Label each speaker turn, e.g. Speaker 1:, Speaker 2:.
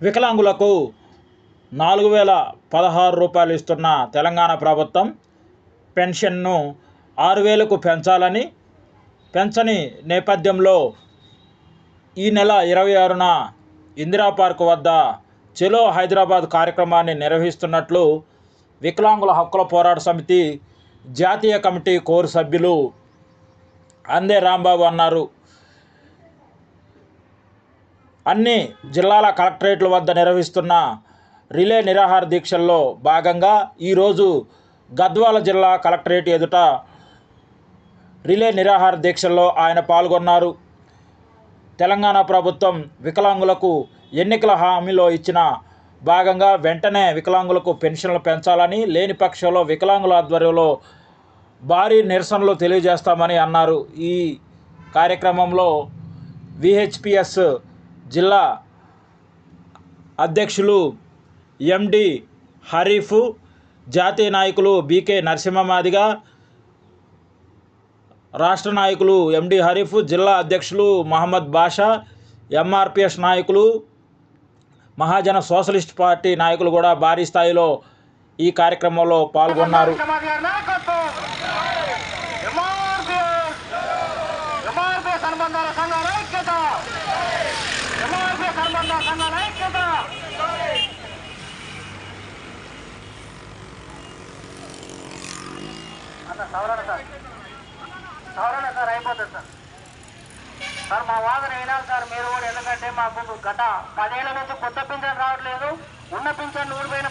Speaker 1: వికలాంగులకు నాలుగు వేల పదహారు రూపాయలు ఇస్తున్న తెలంగాణ ప్రభుత్వం పెన్షన్ను ఆరు వేలకు పెంచాలని పెంచని నేపథ్యంలో ఈ నెల ఇరవై ఆరున ఇందిరా పార్క్ వద్ద చెలో హైదరాబాద్ కార్యక్రమాన్ని నిర్వహిస్తున్నట్లు వికలాంగుల హక్కుల పోరాట సమితి జాతీయ కమిటీ కోర్ సభ్యులు అందే రాంబాబు అన్నారు. అన్ని జిల్లాల కలెక్టరేట్ల వద్ద నిర్వహిస్తున్న రిలే నిరాహార దీక్షల్లో భాగంగా ఈరోజు గద్వాల జిల్లా కలెక్టరేట్ ఎదుట రిలే నిరాహార దీక్షల్లో ఆయన పాల్గొన్నారు. తెలంగాణ ప్రభుత్వం వికలాంగులకు ఎన్నికల హామీలో ఇచ్చిన భాగంగా వెంటనే వికలాంగులకు పెన్షన్లు పెంచాలని లేని పక్షంలో వికలాంగుల ఆధ్వర్యంలో భారీ నిరసనలు తెలియజేస్తామని అన్నారు. ఈ కార్యక్రమంలో విహెచ్పిఎస్ జిల్లా అధ్యక్షులు ఎండి హరీఫ్ జాతీయ నాయకులు బీకే నరసింహమాదిగా రాష్ట్ర నాయకులు ఎండి హరీఫ్ జిల్లా అధ్యక్షులు మహమ్మద్ బాషా ఎంఆర్పిఎస్ నాయకులు మహాజన సోషలిస్ట్ పార్టీ నాయకులు కూడా భారీ స్థాయిలో ఈ కార్యక్రమంలో పాల్గొన్నారు.
Speaker 2: సంబంధాల సంఘాల ఐక్యత ఎంఆర్పిఎస్ అనుబంధాల సంఘాల ఐక్యత అన్న సవరణ సార్. సవరణ సార్ అయిపోతుంది సార్. సార్ మా వాదన వినాలి సార్. మీరు కూడా ఎందుకంటే మాకు గత పదేళ్ళ నుంచి కొత్త పింఛన్ రావట్లేదు. ఉన్న పింఛన్ ఊడిపోయిన